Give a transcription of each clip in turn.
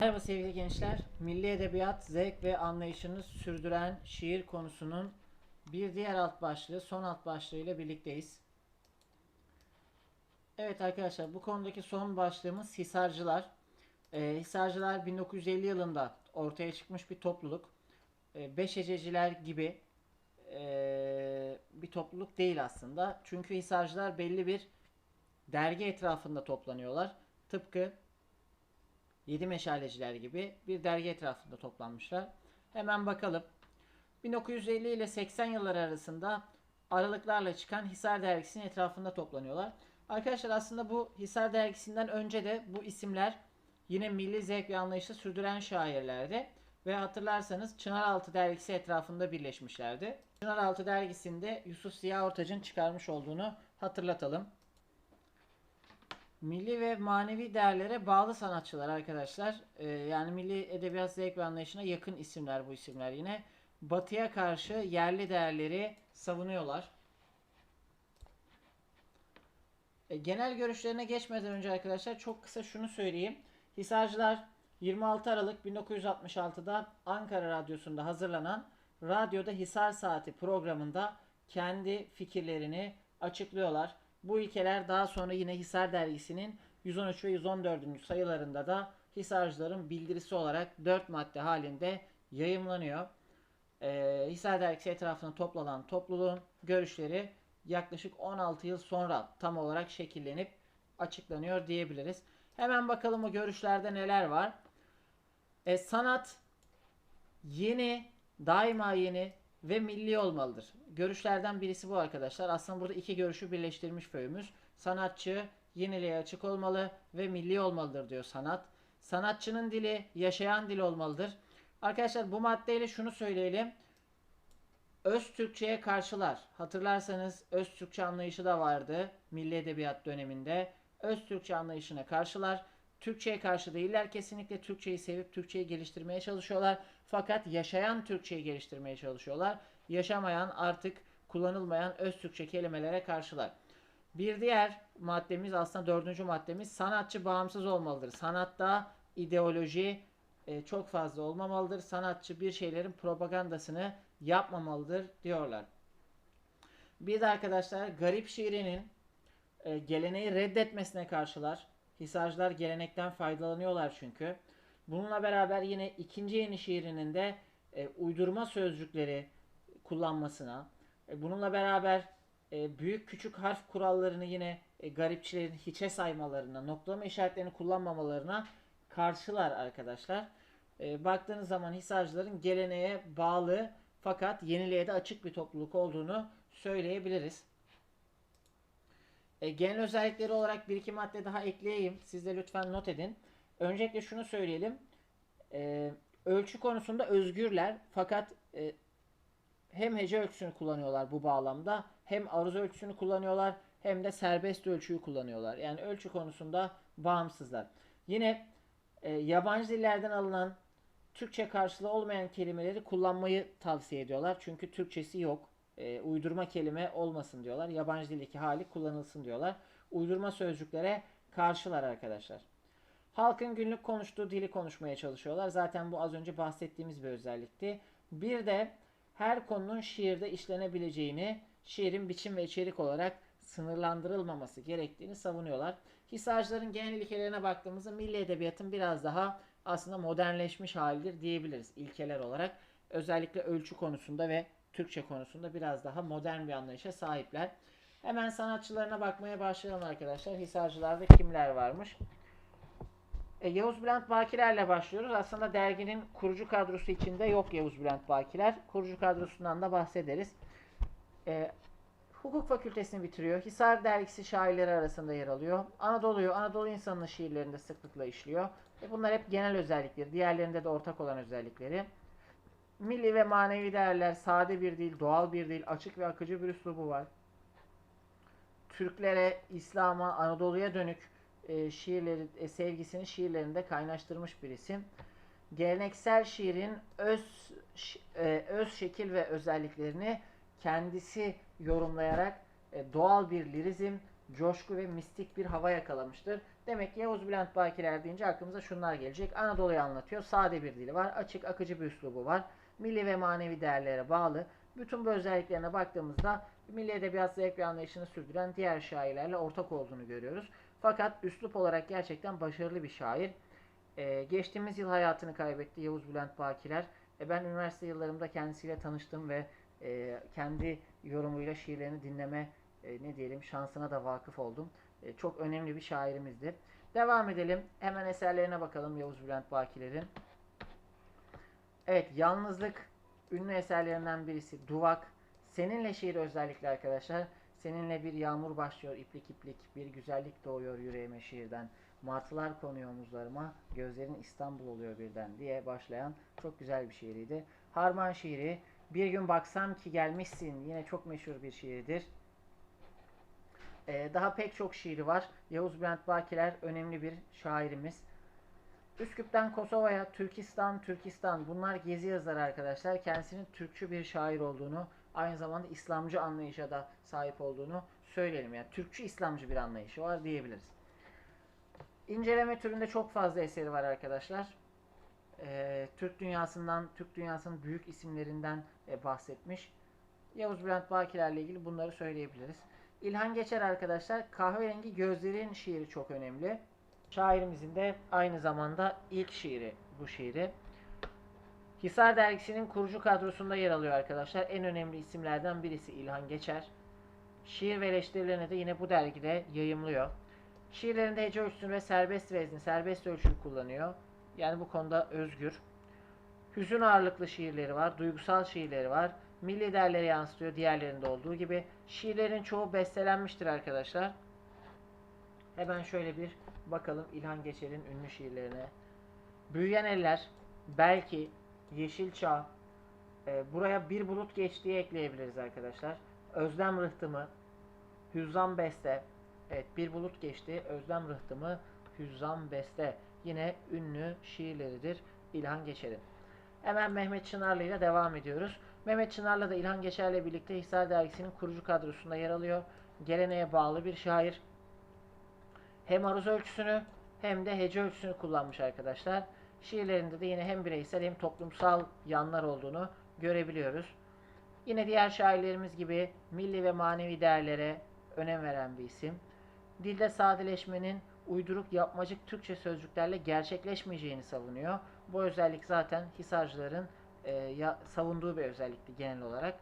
Merhaba sevgili gençler. Milli edebiyat, zevk ve anlayışını sürdüren şiir konusunun bir diğer alt başlığı, son alt başlığı ile birlikteyiz. Evet arkadaşlar bu konudaki son başlığımız Hisarcılar. Ee, Hisarcılar 1950 yılında ortaya çıkmış bir topluluk. Ee, Beşececiler gibi ee, bir topluluk değil aslında. Çünkü Hisarcılar belli bir dergi etrafında toplanıyorlar. Tıpkı Yedi Meşaleciler gibi bir dergi etrafında toplanmışlar. Hemen bakalım. 1950 ile 80 yılları arasında aralıklarla çıkan Hisar dergisinin etrafında toplanıyorlar. Arkadaşlar aslında bu Hisar dergisinden önce de bu isimler yine milli zevk ve anlayışı sürdüren şairlerdi. Ve hatırlarsanız Çınaraltı dergisi etrafında birleşmişlerdi. Çınaraltı dergisinde Yusuf Ziya Ortaç'ın çıkarmış olduğunu hatırlatalım. Milli ve manevi değerlere bağlı sanatçılar arkadaşlar. Ee, yani milli edebiyat zevk ve anlayışına yakın isimler bu isimler yine. Batıya karşı yerli değerleri savunuyorlar. E, genel görüşlerine geçmeden önce arkadaşlar çok kısa şunu söyleyeyim. Hisarcılar 26 Aralık 1966'da Ankara Radyosu'nda hazırlanan Radyoda Hisar Saati programında kendi fikirlerini açıklıyorlar. Bu ilkeler daha sonra yine Hisar dergisinin 113 ve 114. sayılarında da Hisarcıların bildirisi olarak 4 madde halinde yayımlanıyor. Ee, Hisar dergisi etrafında toplanan topluluğun görüşleri yaklaşık 16 yıl sonra tam olarak şekillenip açıklanıyor diyebiliriz. Hemen bakalım o görüşlerde neler var. E, sanat yeni, daima yeni ve milli olmalıdır. Görüşlerden birisi bu arkadaşlar. Aslında burada iki görüşü birleştirmiş föyümüz. Sanatçı yeniliğe açık olmalı ve milli olmalıdır diyor sanat. Sanatçının dili yaşayan dil olmalıdır. Arkadaşlar bu maddeyle şunu söyleyelim. Öz Türkçe'ye karşılar. Hatırlarsanız Öz Türkçe anlayışı da vardı Milli Edebiyat döneminde. Öz Türkçe anlayışına karşılar. Türkçe'ye karşı değiller. Kesinlikle Türkçeyi sevip Türkçeyi geliştirmeye çalışıyorlar. Fakat yaşayan Türkçeyi geliştirmeye çalışıyorlar. Yaşamayan artık kullanılmayan öz Türkçe kelimelere karşılar. Bir diğer maddemiz aslında dördüncü maddemiz sanatçı bağımsız olmalıdır. Sanatta ideoloji e, çok fazla olmamalıdır. Sanatçı bir şeylerin propagandasını yapmamalıdır diyorlar. Bir de arkadaşlar garip şiirinin e, geleneği reddetmesine karşılar. Hisarcılar gelenekten faydalanıyorlar çünkü. Bununla beraber yine ikinci yeni şiirinin de e, uydurma sözcükleri kullanmasına, e, bununla beraber e, büyük küçük harf kurallarını yine e, garipçilerin hiçe saymalarına, noktalama işaretlerini kullanmamalarına karşılar arkadaşlar. E, baktığınız zaman Hisarcıların geleneğe bağlı fakat yeniliğe de açık bir topluluk olduğunu söyleyebiliriz. E, genel özellikleri olarak bir iki madde daha ekleyeyim. Siz de lütfen not edin. Öncelikle şunu söyleyelim. E, ölçü konusunda özgürler fakat e, hem hece ölçüsünü kullanıyorlar bu bağlamda hem aruz ölçüsünü kullanıyorlar hem de serbest ölçüyü kullanıyorlar. Yani ölçü konusunda bağımsızlar. Yine e, yabancı dillerden alınan Türkçe karşılığı olmayan kelimeleri kullanmayı tavsiye ediyorlar. Çünkü Türkçesi yok. E, uydurma kelime olmasın diyorlar. Yabancı dildeki hali kullanılsın diyorlar. Uydurma sözcüklere karşılar arkadaşlar. Halkın günlük konuştuğu dili konuşmaya çalışıyorlar. Zaten bu az önce bahsettiğimiz bir özellikti. Bir de her konunun şiirde işlenebileceğini, şiirin biçim ve içerik olarak sınırlandırılmaması gerektiğini savunuyorlar. Hisarcıların genel ilkelerine baktığımızda milli edebiyatın biraz daha aslında modernleşmiş halidir diyebiliriz ilkeler olarak. Özellikle ölçü konusunda ve Türkçe konusunda biraz daha modern bir anlayışa sahipler. Hemen sanatçılarına bakmaya başlayalım arkadaşlar. Hisarcılarda kimler varmış? E, Yavuz Bülent Bakiler'le başlıyoruz. Aslında derginin kurucu kadrosu içinde yok Yavuz Bülent Bakiler. Kurucu kadrosundan da bahsederiz. E, hukuk fakültesini bitiriyor. Hisar dergisi şairleri arasında yer alıyor. Anadolu'yu, Anadolu insanının şiirlerinde sıklıkla işliyor. E, bunlar hep genel özellikleri. Diğerlerinde de ortak olan özellikleri. Milli ve manevi değerler, sade bir dil, doğal bir dil, açık ve akıcı bir üslubu var. Türklere, İslam'a, Anadolu'ya dönük e, şiirleri, e, sevgisini şiirlerinde kaynaştırmış bir isim. Geleneksel şiirin öz e, öz şekil ve özelliklerini kendisi yorumlayarak e, doğal bir lirizm, coşku ve mistik bir hava yakalamıştır. Demek ki Yavuz Bülent Bakiler deyince aklımıza şunlar gelecek. Anadolu'yu anlatıyor. Sade bir dili var. Açık, akıcı bir üslubu var. Milli ve manevi değerlere bağlı. Bütün bu özelliklerine baktığımızda milli edebiyat zevk ve anlayışını sürdüren diğer şairlerle ortak olduğunu görüyoruz. Fakat üslup olarak gerçekten başarılı bir şair. Ee, geçtiğimiz yıl hayatını kaybetti Yavuz Bülent Bakiler. E, ben üniversite yıllarımda kendisiyle tanıştım ve e, kendi yorumuyla şiirlerini dinleme e, ne diyelim şansına da vakıf oldum. E, çok önemli bir şairimizdir. Devam edelim. Hemen eserlerine bakalım Yavuz Bülent Bakiler'in. Evet, Yalnızlık ünlü eserlerinden birisi. Duvak. Seninle şiir özellikle arkadaşlar. Seninle bir yağmur başlıyor iplik iplik. Bir güzellik doğuyor yüreğime şiirden. Martılar konuyor omuzlarıma. Gözlerin İstanbul oluyor birden diye başlayan çok güzel bir şiiriydi. Harman şiiri. Bir gün baksam ki gelmişsin. Yine çok meşhur bir şiiridir. Ee, daha pek çok şiiri var. Yavuz Bülent Bakiler önemli bir şairimiz. Üsküp'ten Kosova'ya, Türkistan, Türkistan bunlar gezi yazarı arkadaşlar. Kendisinin Türkçü bir şair olduğunu, aynı zamanda İslamcı anlayışa da sahip olduğunu söyleyelim. Yani Türkçü İslamcı bir anlayışı var diyebiliriz. İnceleme türünde çok fazla eseri var arkadaşlar. Ee, Türk dünyasından, Türk dünyasının büyük isimlerinden e, bahsetmiş. Yavuz Bülent Bakiler'le ilgili bunları söyleyebiliriz. İlhan Geçer arkadaşlar kahverengi gözlerin şiiri çok önemli. Şairimizin de aynı zamanda ilk şiiri bu şiiri. Hisar dergisinin kurucu kadrosunda yer alıyor arkadaşlar. En önemli isimlerden birisi İlhan Geçer. Şiir ve eleştirilerini de yine bu dergide yayımlıyor. Şiirlerinde hece ölçüsünü ve serbest vezni, serbest ölçüyü kullanıyor. Yani bu konuda özgür. Hüzün ağırlıklı şiirleri var, duygusal şiirleri var. Milli değerleri yansıtıyor diğerlerinde olduğu gibi. Şiirlerin çoğu bestelenmiştir arkadaşlar. Hemen şöyle bir bakalım İlhan Geçer'in ünlü şiirlerine. Büyüyen eller, belki, Yeşil Çağ, e, buraya bir bulut geçtiği ekleyebiliriz arkadaşlar. Özlem Rıhtımı, Hüzzam Beste, evet bir bulut geçti, Özlem Rıhtımı, Hüzzam Beste. Yine ünlü şiirleridir İlhan Geçer'in. Hemen Mehmet Çınarlı ile devam ediyoruz. Mehmet Çınarlı da İlhan Geçer'le birlikte Hisar Dergisi'nin kurucu kadrosunda yer alıyor. Geleneğe bağlı bir şair. Hem aruz ölçüsünü hem de hece ölçüsünü kullanmış arkadaşlar. Şiirlerinde de yine hem bireysel hem toplumsal yanlar olduğunu görebiliyoruz. Yine diğer şairlerimiz gibi milli ve manevi değerlere önem veren bir isim. Dilde sadeleşmenin uyduruk yapmacık Türkçe sözcüklerle gerçekleşmeyeceğini savunuyor. Bu özellik zaten Hisarcıların e, ya, savunduğu bir özellikti genel olarak.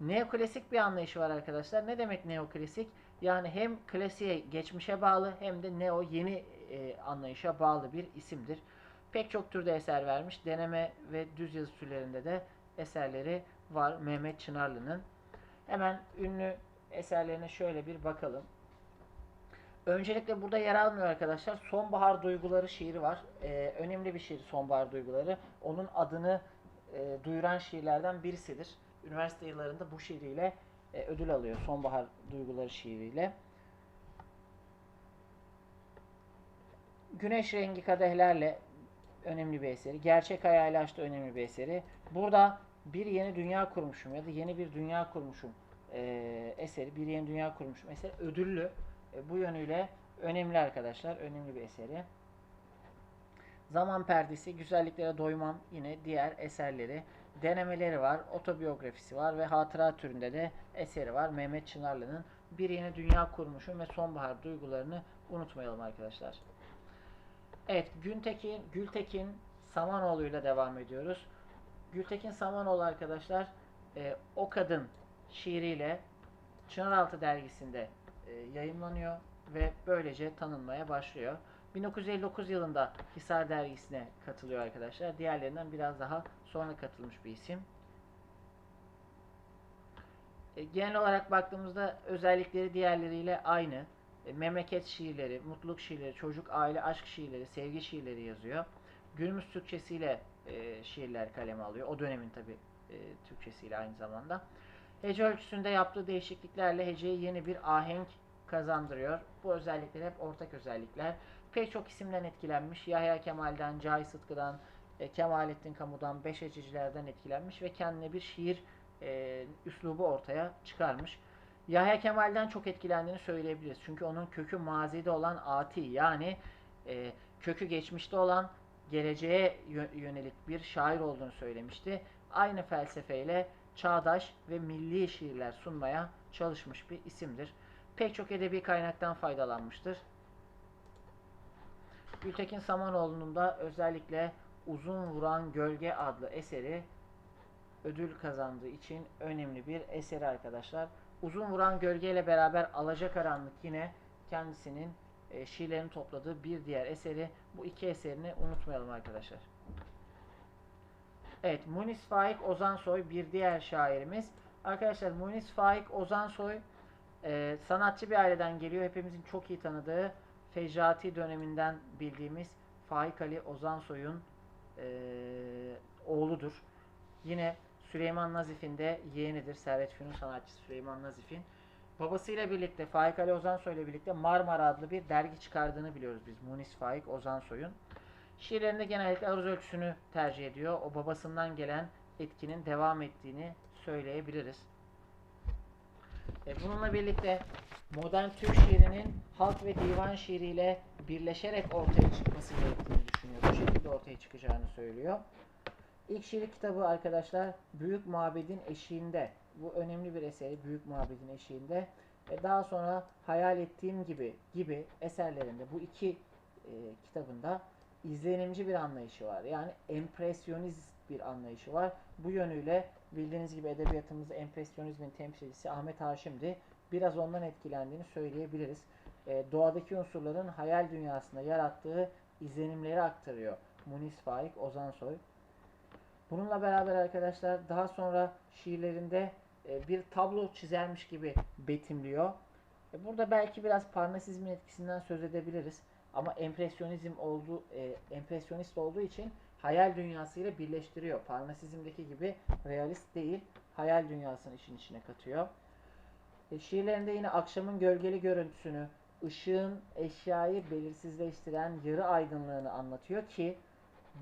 Neoklasik bir anlayışı var arkadaşlar. Ne demek neoklasik? Yani hem klasiğe, geçmişe bağlı hem de neo yeni e, anlayışa bağlı bir isimdir. Pek çok türde eser vermiş. Deneme ve düz yazı türlerinde de eserleri var Mehmet Çınarlı'nın. Hemen ünlü eserlerine şöyle bir bakalım. Öncelikle burada yer almıyor arkadaşlar. Sonbahar Duyguları şiiri var. Ee, önemli bir şiir Sonbahar Duyguları. Onun adını e, duyuran şiirlerden birisidir. Üniversite yıllarında bu şiiriyle e, ödül alıyor. Sonbahar Duyguları şiiriyle. Güneş rengi kadehlerle önemli bir eseri. Gerçek hayali aşkta önemli bir eseri. Burada bir yeni dünya kurmuşum ya da yeni bir dünya kurmuşum e, eseri. Bir yeni dünya kurmuşum eseri ödüllü. E, bu yönüyle önemli arkadaşlar. Önemli bir eseri. Zaman Perdesi, Güzelliklere Doymam yine diğer eserleri. Denemeleri var, otobiyografisi var ve hatıra türünde de eseri var. Mehmet Çınarlı'nın Bir Yeni Dünya Kurmuşum ve Sonbahar Duygularını unutmayalım arkadaşlar. Evet, Güntekin, Gültekin Samanoğlu ile devam ediyoruz. Gültekin Samanoğlu arkadaşlar e, O Kadın şiiriyle Çınaraltı dergisinde e, yayınlanıyor ve böylece tanınmaya başlıyor. 1959 yılında Hisar dergisine katılıyor arkadaşlar. Diğerlerinden biraz daha sonra katılmış bir isim. E, genel olarak baktığımızda özellikleri diğerleriyle aynı. E, memleket şiirleri, mutluluk şiirleri, çocuk, aile, aşk şiirleri, sevgi şiirleri yazıyor. Günümüz Türkçesiyle e, şiirler kaleme alıyor. O dönemin tabi e, Türkçesiyle aynı zamanda. Hece ölçüsünde yaptığı değişikliklerle heceye yeni bir ahenk kazandırıyor. Bu özellikler hep ortak özellikler. Pek çok isimden etkilenmiş. Yahya Kemal'den, Cahit Sıtkı'dan, e, Kemalettin Kamu'dan, Beşecicilerden etkilenmiş ve kendine bir şiir e, üslubu ortaya çıkarmış. Yahya Kemal'den çok etkilendiğini söyleyebiliriz. Çünkü onun kökü mazide olan ati yani e, kökü geçmişte olan geleceğe yönelik bir şair olduğunu söylemişti. Aynı felsefeyle çağdaş ve milli şiirler sunmaya çalışmış bir isimdir. Pek çok edebi kaynaktan faydalanmıştır. Gültekin Samanoğlu'nun da özellikle Uzun Vuran Gölge adlı eseri ödül kazandığı için önemli bir eseri arkadaşlar. Uzun Vuran Gölge ile beraber Alacakaranlık yine kendisinin e, şiirlerini topladığı bir diğer eseri. Bu iki eserini unutmayalım arkadaşlar. Evet, Munis Faik Ozansoy bir diğer şairimiz. Arkadaşlar Munis Faik Ozansoy e, sanatçı bir aileden geliyor. Hepimizin çok iyi tanıdığı Fecrati döneminden bildiğimiz Faik Ali Ozansoy'un e, oğludur. Yine Süleyman Nazif'in de yeğenidir. Servet Fünun sanatçısı Süleyman Nazif'in. Babasıyla birlikte Faik Ali Ozansoy ile birlikte Marmara adlı bir dergi çıkardığını biliyoruz biz. Munis Faik Ozansoy'un. Şiirlerinde genellikle aruz ölçüsünü tercih ediyor. O babasından gelen etkinin devam ettiğini söyleyebiliriz. E, bununla birlikte modern Türk şiirinin halk ve divan şiiriyle birleşerek ortaya çıkması gerektiğini düşünüyor. Bu şekilde ortaya çıkacağını söylüyor. İlk şiir kitabı arkadaşlar Büyük Mabedin Eşiğinde. Bu önemli bir eseri Büyük Mabedin Eşiğinde. E daha sonra Hayal Ettiğim Gibi gibi eserlerinde bu iki e, kitabında izlenimci bir anlayışı var. Yani empresyonist bir anlayışı var. Bu yönüyle bildiğiniz gibi edebiyatımızda empresyonizmin temsilcisi Ahmet Haşim'di. Biraz ondan etkilendiğini söyleyebiliriz. E, doğadaki unsurların hayal dünyasında yarattığı izlenimleri aktarıyor. Munis Faik Ozansoy. Bununla beraber arkadaşlar daha sonra şiirlerinde e, bir tablo çizermiş gibi betimliyor. E, burada belki biraz Parnasizmin etkisinden söz edebiliriz. Ama empresyonizm olduğu, e, empresyonist olduğu için hayal dünyasıyla birleştiriyor. Parnasizmdeki gibi realist değil, hayal dünyasını işin içine katıyor. E, şiirlerinde yine akşamın gölgeli görüntüsünü, ışığın eşyayı belirsizleştiren yarı aydınlığını anlatıyor ki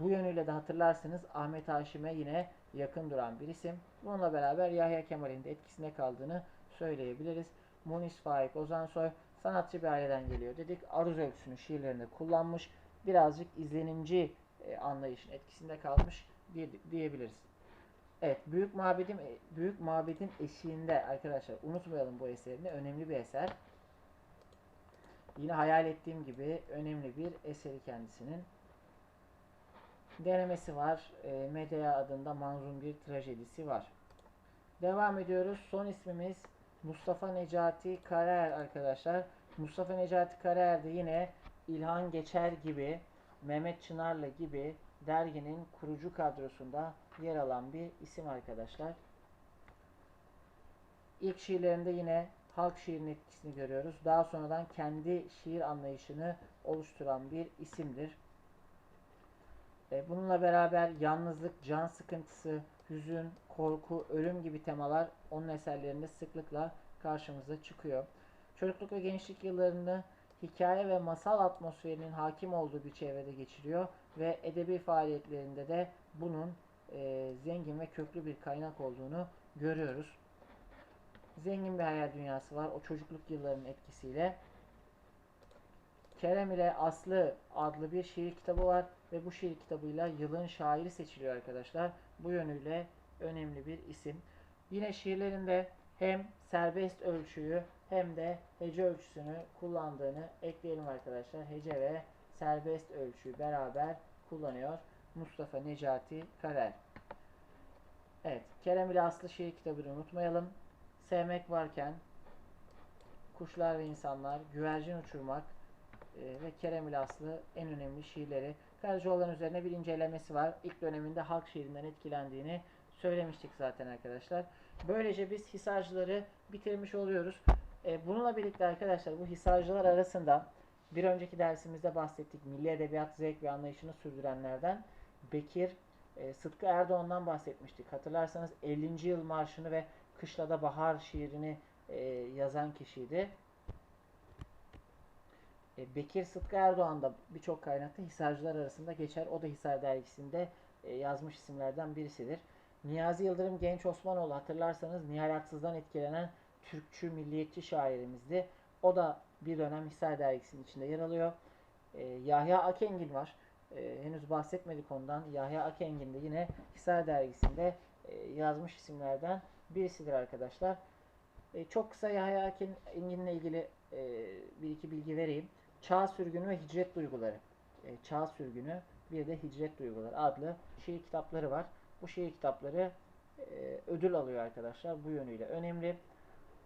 bu yönüyle de hatırlarsınız Ahmet Haşim'e yine yakın duran bir isim. Bununla beraber Yahya Kemal'in de etkisinde kaldığını söyleyebiliriz. Munis Faik Ozansoy sanatçı bir aileden geliyor dedik. Aruz ölçüsünü şiirlerinde kullanmış. Birazcık izlenimci e, anlayışın etkisinde kalmış diye, diyebiliriz. Evet, Büyük Mabedin Büyük Mabedin eşiğinde arkadaşlar unutmayalım bu eserini. Önemli bir eser. Yine hayal ettiğim gibi önemli bir eseri kendisinin. Denemesi var. E, Medea adında manzum bir trajedisi var. Devam ediyoruz. Son ismimiz Mustafa Necati Karaer arkadaşlar. Mustafa Necati Karaer de yine İlhan Geçer gibi, Mehmet Çınarlı gibi derginin kurucu kadrosunda yer alan bir isim arkadaşlar. İlk şiirlerinde yine halk şiirinin etkisini görüyoruz. Daha sonradan kendi şiir anlayışını oluşturan bir isimdir. E, bununla beraber yalnızlık, can sıkıntısı, hüzün, korku, ölüm gibi temalar onun eserlerinde sıklıkla karşımıza çıkıyor. Çocukluk ve gençlik yıllarını hikaye ve masal atmosferinin hakim olduğu bir çevrede geçiriyor ve edebi faaliyetlerinde de bunun e, zengin ve köklü bir kaynak olduğunu görüyoruz. Zengin bir hayal dünyası var o çocukluk yıllarının etkisiyle. Kerem ile Aslı adlı bir şiir kitabı var ve bu şiir kitabıyla yılın şairi seçiliyor arkadaşlar. Bu yönüyle önemli bir isim. Yine şiirlerinde hem serbest ölçüyü hem de hece ölçüsünü kullandığını ekleyelim arkadaşlar. Hece ve serbest ölçüyü beraber kullanıyor Mustafa Necati Karer. Evet, Kerem ile Aslı şiir kitabını unutmayalım. Sevmek varken Kuşlar ve insanlar, Güvercin uçurmak e, ve Kerem ile Aslı en önemli şiirleri. Karacaoğlan üzerine bir incelemesi var. İlk döneminde halk şiirinden etkilendiğini söylemiştik zaten arkadaşlar. Böylece biz Hisarcıları bitirmiş oluyoruz. E, bununla birlikte arkadaşlar bu Hisarcılar arasında bir önceki dersimizde bahsettik. Milli edebiyat zevk ve anlayışını sürdürenlerden Bekir e, Sıtkı Erdoğan'dan bahsetmiştik. Hatırlarsanız 50. yıl marşını ve Kışlada Bahar şiirini e, yazan kişiydi. Bekir Sıtkı Erdoğan da birçok kaynakta Hisarcılar arasında geçer. O da Hisar dergisinde yazmış isimlerden birisidir. Niyazi Yıldırım Genç Osmanoğlu hatırlarsanız Nihal Aksız'dan etkilenen Türkçü, milliyetçi şairimizdi. O da bir dönem Hisar Dergisi'nin içinde yer alıyor. E, Yahya Akengin var. E, henüz bahsetmedik ondan. Yahya Akengin de yine Hisar Dergisi'nde e, yazmış isimlerden birisidir arkadaşlar. E, çok kısa Yahya Akengin'le ilgili e, bir iki bilgi vereyim. Çağ Sürgünü ve Hicret Duyguları. E, Çağ Sürgünü bir de Hicret Duyguları adlı şiir kitapları var. Bu şiir kitapları e, ödül alıyor arkadaşlar. Bu yönüyle önemli.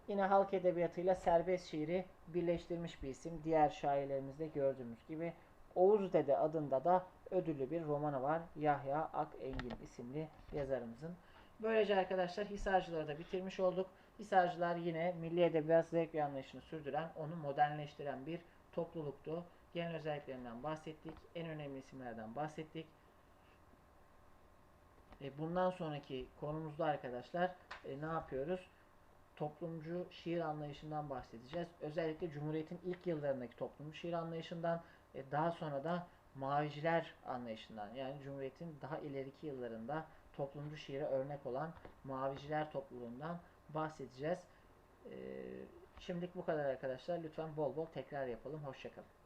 Yine halk edebiyatıyla serbest şiiri birleştirmiş bir isim. Diğer şairlerimizde gördüğümüz gibi Oğuz Dede adında da ödüllü bir romanı var. Yahya Ak Engin isimli yazarımızın. Böylece arkadaşlar Hisarcıları da bitirmiş olduk. Hisarcılar yine milli edebiyat zevk ve anlayışını sürdüren, onu modernleştiren bir topluluktu. Genel özelliklerinden bahsettik. En önemli isimlerden bahsettik. E, bundan sonraki konumuzda arkadaşlar e, ne yapıyoruz? Toplumcu şiir anlayışından bahsedeceğiz. Özellikle Cumhuriyet'in ilk yıllarındaki toplumcu şiir anlayışından e, daha sonra da maviciler anlayışından yani Cumhuriyet'in daha ileriki yıllarında toplumcu şiire örnek olan maviciler topluluğundan bahsedeceğiz. Ee, şimdilik bu kadar arkadaşlar. Lütfen bol bol tekrar yapalım. Hoşçakalın.